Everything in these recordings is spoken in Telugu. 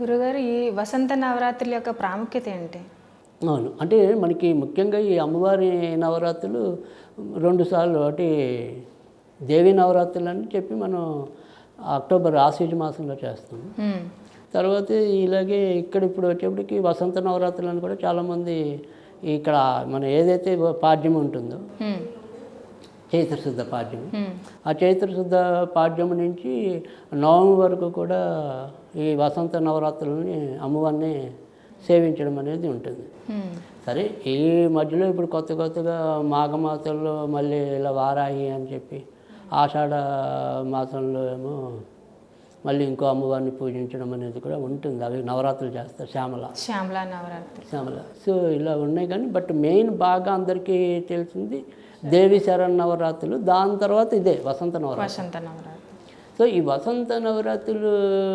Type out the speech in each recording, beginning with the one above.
గురుగారు ఈ వసంత నవరాత్రుల యొక్క ప్రాముఖ్యత ఏంటి అవును అంటే మనకి ముఖ్యంగా ఈ అమ్మవారి నవరాత్రులు రెండు సార్లు అంటే దేవి నవరాత్రులు అని చెప్పి మనం అక్టోబర్ ఆశ్వీజ మాసంలో చేస్తాం. తర్వాత ఇలాగే ఇక్కడ ఇప్పుడు వచ్చేప్పటికి వసంత నవరాత్రులు అని కూడా చాలామంది ఇక్కడ మన ఏదైతే పాడ్యం ఉంటుందో. చైత్రశుద్ధ పాడ్యం మ్మ్. ఆ చైత్రశుద్ధ పాడ్యం నుంచి నవమి వరకు కూడా ఈ వసంత నవరాత్రులని అమ్మవారిని సేవించడం అనేది ఉంటుంది. సరే ఈ మధ్యలో ఇప్పుడు కొత్త కొత్తగా మాఘమాసంలో మళ్ళీ ఇలా వారాయి అని చెప్పి ఆషాఢ మాసంలో ఏమో మళ్ళీ ఇంకో అమ్మవారిని పూజించడం అనేది కూడా ఉంటుంది. అవి నవరాత్రులు చేస్తారు శ్యామల. శ్యామలా నవరాత్రి శ్యామల. సో ఇలా ఉన్నాయి కానీ బట్ మెయిన్ బాగా అందరికీ తెలిసింది దేవి శరణ్ నవరాత్రులు. దాని తర్వాత ఇదే వసంత నవరాత్రి వసంత నవరాత్రి సో ఈ వసంత నవరాత్రుల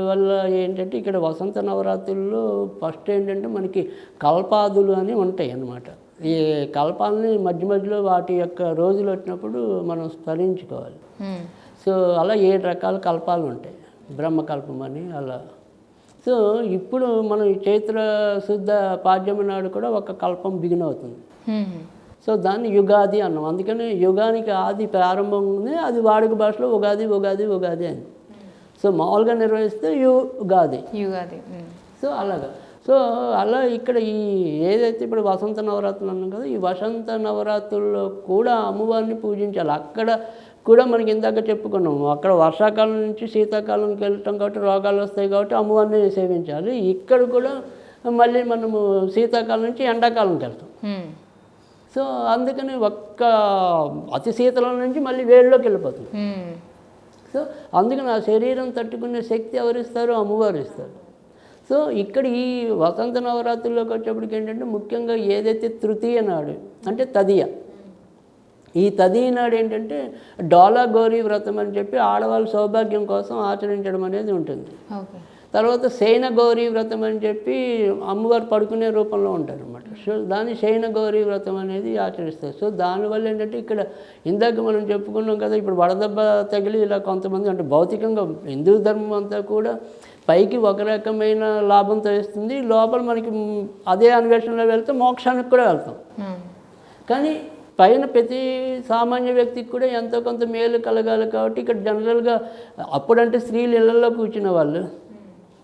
వల్ల ఏంటంటే ఇక్కడ వసంత నవరాత్రుల్లో ఫస్ట్ ఏంటంటే మనకి కల్పాదులు అని ఉంటాయి అన్నమాట. ఈ కల్పాలని మధ్య మధ్యలో వాటి యొక్క రోజులు వచ్చినప్పుడు మనం స్మరించుకోవాలి. సో అలా ఏడు రకాల కల్పాలు ఉంటాయి. బ్రహ్మకల్పం అని అలా. సో ఇప్పుడు మనం చైత్ర శుద్ధ పాడ్యమి నాడు కూడా ఒక కల్పం బిగిన్ అవుతుంది. సో దాన్ని యుగాది అన్నాం. అందుకని యుగానికి ఆది ప్రారంభం ఉంది. అది వాడుక భాషలో ఉగాది ఉగాది ఉగాది అని. సో మామూలుగా నిర్వహిస్తే యుగాది యుగాది. సో అలాగా. సో అలా ఇక్కడ ఈ ఏదైతే ఇప్పుడు వసంత నవరాత్రులు అన్నాం కదా ఈ వసంత నవరాత్రుల్లో కూడా అమ్మవారిని పూజించాలి. అక్కడ కూడా మనకి ఇందాక చెప్పుకున్నాము. అక్కడ వర్షాకాలం నుంచి శీతాకాలంకి వెళ్ళటం కాబట్టి రోగాలు వస్తాయి కాబట్టి అమ్మవారిని సేవించాలి. ఇక్కడ కూడా మళ్ళీ మనము శీతాకాలం నుంచి ఎండాకాలంకి వెళ్తాం. సో అందుకని ఒక్క అతి శీతలం నుంచి మళ్ళీ వేడిలోకి వెళ్ళిపోతుంది. సో అందుకని ఆ శరీరం తట్టుకునే శక్తి ఎవరిస్తారు అమ్మవారు ఇస్తారు. సో ఇక్కడ ఈ వసంత నవరాత్రుల్లోకి వచ్చేప్పటికి ఏంటంటే ముఖ్యంగా ఏదైతే తృతీయ నాడు అంటే తదియ ఈ తదియ నాడు ఏంటంటే డోలా గౌరీ వ్రతం అని చెప్పి ఆడవాళ్ళ సౌభాగ్యం కోసం ఆచరించడం అనేది ఉంటుంది. తర్వాత శయన గౌరీ వ్రతం అని చెప్పి అమ్మవారు పడుకునే రూపంలో ఉంటారు అనమాట సో దాన్ని శయన గౌరీ వ్రతం అనేది ఆచరిస్తారు. సో దానివల్ల ఏంటంటే ఇక్కడ ఇందాక మనం చెప్పుకున్నాం కదా ఇప్పుడు వడదెబ్బ తగిలి ఇలా కొంతమంది అంటే భౌతికంగా హిందూ ధర్మం అంతా కూడా పైకి ఒక రకమైన లాభంతో ఇస్తుంది లోపల మనకి అదే అన్వేషణలో వెళ్తే మోక్షానికి కూడా వెళ్తాం. కానీ పైన ప్రతి సామాన్య వ్యక్తికి కూడా ఎంతో కొంత మేలు కలగాలి కాబట్టి ఇక్కడ జనరల్గా అప్పుడంటే స్త్రీలు ఇళ్ళలో కూర్చునే వాళ్ళు.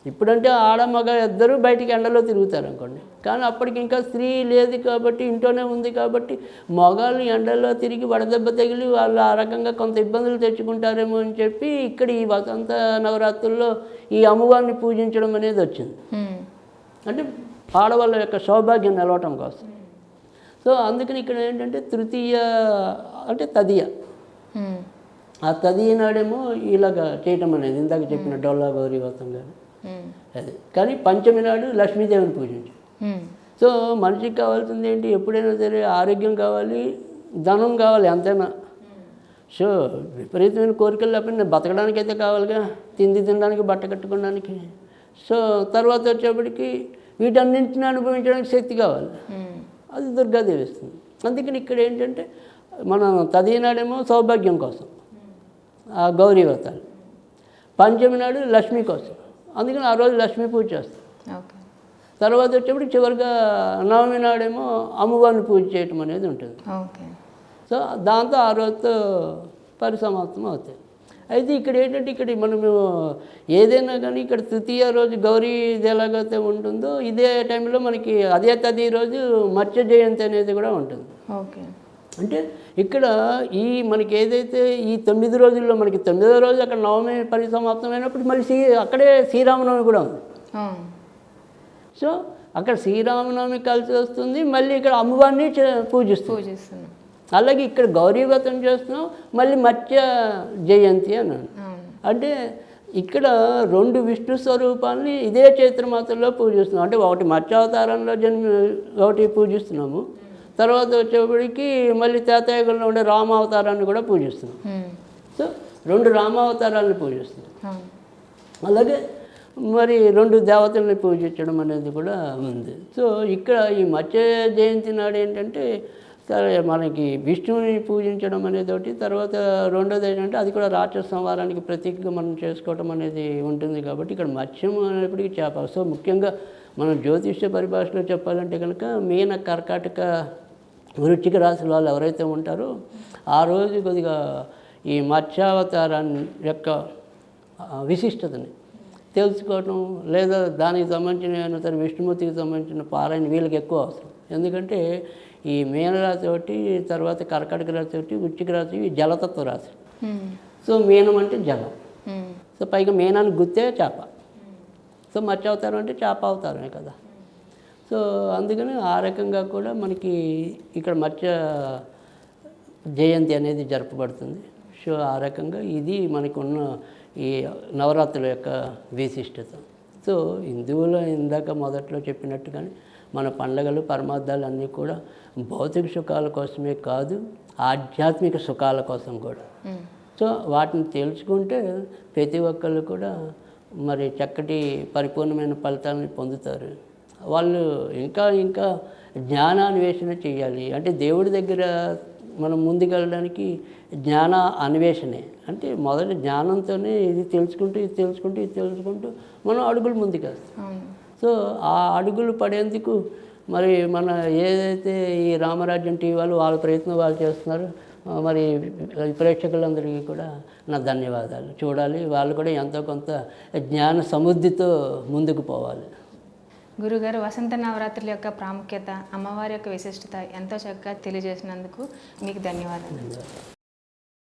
ఇప్పుడంటే ఆడ మగ ఇద్దరు బయటికి ఎండలో తిరుగుతారు అనుకోండి. కానీ అప్పటికి ఇంకా స్త్రీ లేదు కాబట్టి ఇంట్లోనే ఉంది కాబట్టి మగాళ్ళు ఎండలో తిరిగి వడదెబ్బ తగిలి వాళ్ళు ఆ రకంగా కొంత ఇబ్బందులు తెచ్చుకుంటారేమో అని చెప్పి ఇక్కడ ఈ వసంత నవరాత్రుల్లో ఈ అమ్మవారిని పూజించడం అనేది వచ్చింది. అంటే ఆడవాళ్ళ యొక్క సౌభాగ్యం నిలవటం కోసం. సో అందుకని ఇక్కడ ఏంటంటే తృతీయ అంటే తదియ. ఆ తదియ నాడేమో ఇలాగ చేయటం అనేది ఇందాక చెప్పిన డొల్లా గౌరీ వ్రతం కానీ. అది. కానీ పంచమి నాడు లక్ష్మీదేవిని పూజించు. సో మనిషికి కావాల్సింది ఏంటి? ఎప్పుడైనా సరే ఆరోగ్యం కావాలి ధనం కావాలి అంతేనా? సో విపరీతమైన కోరికలు లేకపోతే బతకడానికి అయితే కావాలిగా తిండి తినడానికి బట్ట కట్టుకోవడానికి. సో తర్వాత వచ్చేప్పటికి వీటన్నింటిని అనుభవించడానికి శక్తి కావాలి. అది దుర్గాదేవి ఇస్తుంది అందుకని ఇక్కడ ఏంటంటే మనం తదినాడేమో సౌభాగ్యం కోసం ఆ గౌరీ వ్రతాలు. పంచమి నాడు లక్ష్మి కోసం. అందుకని ఆ రోజు లక్ష్మీ పూజ చేస్తాం తర్వాత వచ్చేప్పుడు చివరిగా నవమి నాడేమో అమ్మవారిని పూజ చేయటం అనేది ఉంటుంది. సో దాంతో ఆ రోజుతో పరిసమాప్తం అవుతాయి. అయితే ఇక్కడ ఏంటంటే ఇక్కడ మనము ఏదైనా కానీ ఇక్కడ తృతీయ రోజు గౌరీ ఇది ఎలాగైతే ఉంటుందో ఇదే టైంలో మనకి అదే తది రోజు మత్స్య జయంతి అనేది కూడా ఉంటుంది. ఓకే. అంటే ఇక్కడ ఈ మనకి ఏదైతే ఈ తొమ్మిది రోజుల్లో మనకి తొమ్మిదో రోజు అక్కడ నవమి పరిసమాప్తమైనప్పుడు మళ్ళీ శ్రీ అక్కడే శ్రీరామనవమి కూడా ఉంది. సో అక్కడ శ్రీరామనవమి కలిసి వస్తుంది మళ్ళీ ఇక్కడ అమ్మవారిని పూజిస్తుంది. పూజిస్తున్నాం అలాగే ఇక్కడ గౌరీ వ్రతం చేస్తున్నాం మళ్ళీ మత్స్య జయంతి అన్నాను అవును. అంటే ఇక్కడ రెండు విష్ణు స్వరూపాలని ఇదే చైత్రమాసంలో పూజిస్తున్నాం. అంటే ఒకటి మత్స్యావతారంలో జన్మ ఒకటి పూజిస్తున్నాము. తర్వాత వచ్చేప్పటికి మళ్ళీ తేతాయుగంలో ఉండే రామావతారాన్ని కూడా పూజిస్తున్నాం. సో రెండు రామావతారాలను పూజిస్తున్నాం. అలాగే మరి రెండు దేవతల్ని పూజించడం అనేది కూడా ఉంది. సో ఇక్కడ ఈ మత్స్య జయంతి నాడు ఏంటంటే సరే మనకి విష్ణువుని పూజించడం అనేది ఒకటి తర్వాత రెండోది ఏంటంటే అది కూడా రాక్షస సంహారానికి ప్రతీకగా మనం చేసుకోవటం అనేది ఉంటుంది కాబట్టి ఇక్కడ మత్స్యం అనేప్పటికీ చేప. సో ముఖ్యంగా మనం జ్యోతిష్య పరిభాషలో చెప్పాలంటే కనుక మీన కర్కాటక వృచ్చిక రాశుల వాళ్ళు ఎవరైతే ఉంటారో ఆ రోజు కొద్దిగా ఈ మత్స్యావతారాన్ని యొక్క విశిష్టతని తెలుసుకోవటం లేదా దానికి సంబంధించిన ఏమైనా విష్ణుమూర్తికి సంబంధించిన పారాయణ వీళ్ళకి ఎక్కువ అవసరం. ఎందుకంటే ఈ మీనరాశి ఒకటి తర్వాత కర్కాటక రాశి ఒకటి వృచ్చిక రాశి ఇవి జలతత్వ రాశి. సో మీనం అంటే జలం. సో పైగా మీనానికి గుర్తే చేప. సో మత్స్య అవతారం అంటే చేప అవతారమే కదా. సో అందుకని ఆ రకంగా కూడా మనకి ఇక్కడ మత్స్య జయంతి అనేది జరపబడుతుంది. సో ఆ రకంగా ఇది మనకున్న ఈ నవరాత్రుల యొక్క విశిష్టత. సో హిందువులు ఇందాక మొదట్లో చెప్పినట్టుగానే మన పండగలు పరమార్థాలు అన్నీ కూడా భౌతిక సుఖాల కోసమే కాదు ఆధ్యాత్మిక సుఖాల కోసం కూడా. సో వాటిని తెలుసుకుంటే ప్రతి ఒక్కళ్ళు కూడా మరి చక్కటి పరిపూర్ణమైన ఫలితాలను పొందుతారు. వాళ్ళు ఇంకా ఇంకా జ్ఞానాన్వేషణ చేయాలి. అంటే దేవుడి దగ్గర మనం ముందుకెళ్ళడానికి జ్ఞాన అన్వేషణే. అంటే మొదటి జ్ఞానంతోనే ఇది తెలుసుకుంటూ ఇది తెలుసుకుంటూ ఇది తెలుసుకుంటూ మనం అడుగులు ముందుకేస్తాం సో ఆ అడుగులు పడేందుకు మరి మన ఏదైతే ఈ రామరాజ్యం టీవీ వాళ్ళు వాళ్ళ ప్రయత్నం వాళ్ళు చేస్తున్నారు మరి ప్రేక్షకులందరికీ కూడా నా ధన్యవాదాలు. చూడాలి వాళ్ళు కూడా ఎంతో కొంత జ్ఞాన సముద్ధితో ముందుకు పోవాలి. గురుగారు వసంత నవరాత్రుల యొక్క ప్రాముఖ్యత అమ్మవారి యొక్క విశిష్టత ఎంతో చక్కగా తెలియజేసినందుకు మీకు ధన్యవాదాలు.